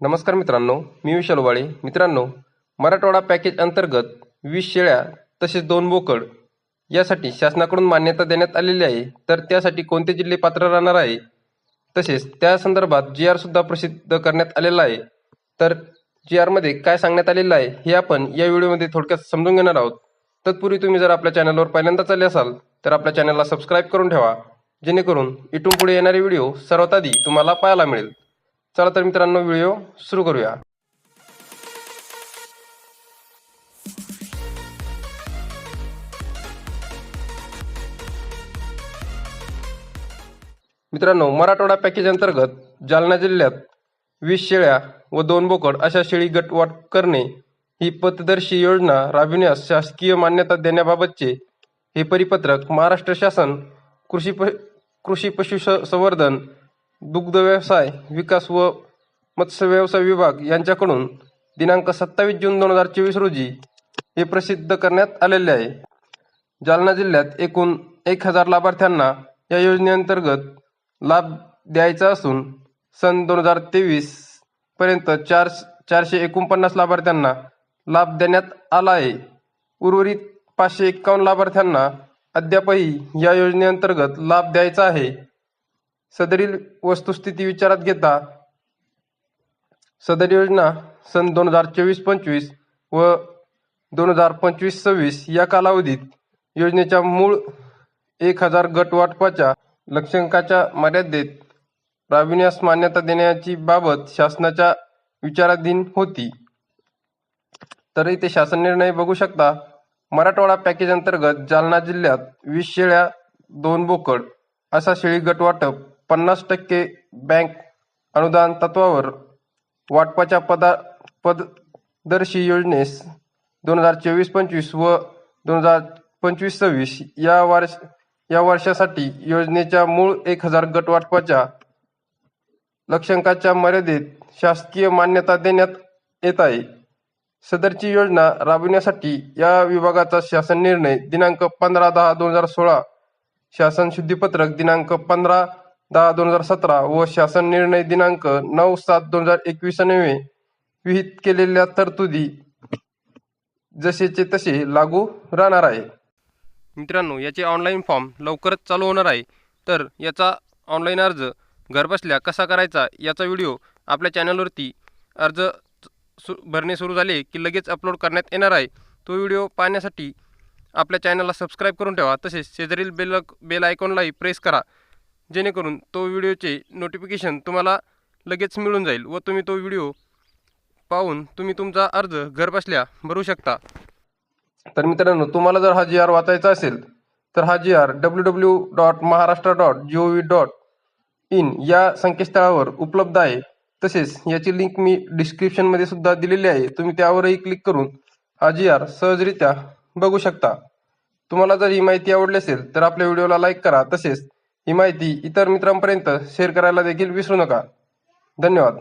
नमस्कार मित्रांनो मी विशाल वाळे मित्रांनो मराठवाडा पॅकेज अंतर्गत वीस शेळ्या तसेच दोन बोकड यासाठी शासनाकडून मान्यता देण्यात आलेली आहे. तर त्यासाठी कोणते जिल्हे पात्र राहणार आहे? तसेच त्या संदर्भात जी आर सुद्धा प्रसिद्ध करण्यात आलेला आहे. तर जी आरमध्ये काय सांगण्यात आलेलं आहे हे आपण या व्हिडिओमध्ये थोडक्यात समजून घेणार आहोत. तत्पूर्वी तुम्ही जर आपल्या चॅनलवर पहिल्यांदाच आले असाल तर आपल्या चॅनलला सबस्क्राईब करून ठेवा. जेणेकरून इथून पुढे येणारे व्हिडिओ सर्वात आधी तुम्हाला पाहायला मिळेल. चला तर मित्रांनो व्हिडिओ सुरू करूया. मित्रांनो मराठवाडा पॅकेज अंतर्गत जालना जिल्ह्यात वीस शेळ्या व दोन बोकड अशा शेळी गटवाट करणे ही पथदर्शी योजना राबविण्यास शासकीय मान्यता देण्याबाबतचे हे परिपत्रक महाराष्ट्र शासन कृषी प कृषी पशु दुग्धव्यवसाय दुग्ध व्यवसाय विकास व मत्स्य व्यवसाय विभाग यांच्याकडून दिनांक सत्तावीस जून दोन हजार चोवीस रोजी हे प्रसिद्ध करण्यात आलेले आहे. जालना जिल्ह्यात एकूण एक हजार लाभार्थ्यांना या योजनेअंतर्गत लाभ द्यायचा असून सन दोन हजार तेवीस पर्यंत चार चारशे एकोणपन्नास लाभार्थ्यांना लाभ देण्यात आला आहे. उर्वरित पाचशे एक्कावन्न लाभार्थ्यांना अद्यापही या योजनेअंतर्गत लाभ द्यायचा आहे. सदरील वस्तुस्थिती विचारात घेता सदर योजना सन दोन हजार चोवीस पंचवीस व दोन हजार पंचवीस सव्वीस या कालावधीत योजनेच्या मूळ एक हजार गट वाटपाच्या लक्षांकाच्या मर्यादेत राबविण्यास मान्यता देण्याची बाबत शासनाच्या विचाराधीन होती. तर इथे शासन निर्णय बघू शकता मराठवाडा पॅकेज अंतर्गत जालना जिल्ह्यात वीस शेळ्या दोन बोकड असा शेळी गट वाटप पन्नास टक्के बँक अनुदान तत्वावर वाटपाच्या पदा पददर्शी योजनेस दोन हजार चोवीस पंचवीस व दोन हजार पंचवीस सव्वीस या वर्ष या वर्षासाठी योजनेच्या मूळ एक हजार गट वाटपाच्या लक्षांकाच्या मर्यादेत शासकीय मान्यता देण्यात येत आहे. सदरची योजना राबविण्यासाठी या विभागाचा शासन निर्णय दिनांक पंधरा दहा दोन हजार सोळा शासन शुद्धीपत्रक दिनांक पंधरा दहा दोन हजार सतरा व शासन निर्णय दिनांक नऊ सात दोन हजार एकवीस नवे विहित केलेल्या तरतुदी जसेचे तसे लागू राहणार आहे. मित्रांनो याचे ऑनलाईन फॉर्म लवकरच चालू होणार आहे. तर याचा ऑनलाईन अर्ज घरबसल्या कसा करायचा याचा व्हिडिओ आपल्या चॅनलवरती अर्ज सु भरणे सुरू झाले की लगेच अपलोड करण्यात येणार आहे. तो व्हिडिओ पाहण्यासाठी आपल्या चॅनलला सबस्क्राईब करून ठेवा. तसेच शेजारील बेल बेल आयकॉनलाही प्रेस करा. जेणेकरून तो व्हिडिओचे नोटिफिकेशन तुम्हाला लगेच मिळून जाईल व तुम्ही तो व्हिडिओ पाहून तुम्ही तुमचा अर्ज घरबसल्या भरू शकता. तर मित्रांनो तुम्हाला जर हा जी आर वाचायचा असेल तर हा G R W W dot Maharashtra dot G O V dot in या संकेतस्थळावर उपलब्ध आहे. तसेच याची लिंक मी डिस्क्रिप्शनमध्ये सुद्धा दिलेली आहे. तुम्ही त्यावरही क्लिक करून हा जी आर सहजरित्या बघू शकता. तुम्हाला जर ही माहिती आवडली असेल तर आपल्या व्हिडिओला लाईक करा. तसेच ही माहिती इतर मित्रांपर्यंत शेअर करायला देखील विसरू नका. धन्यवाद.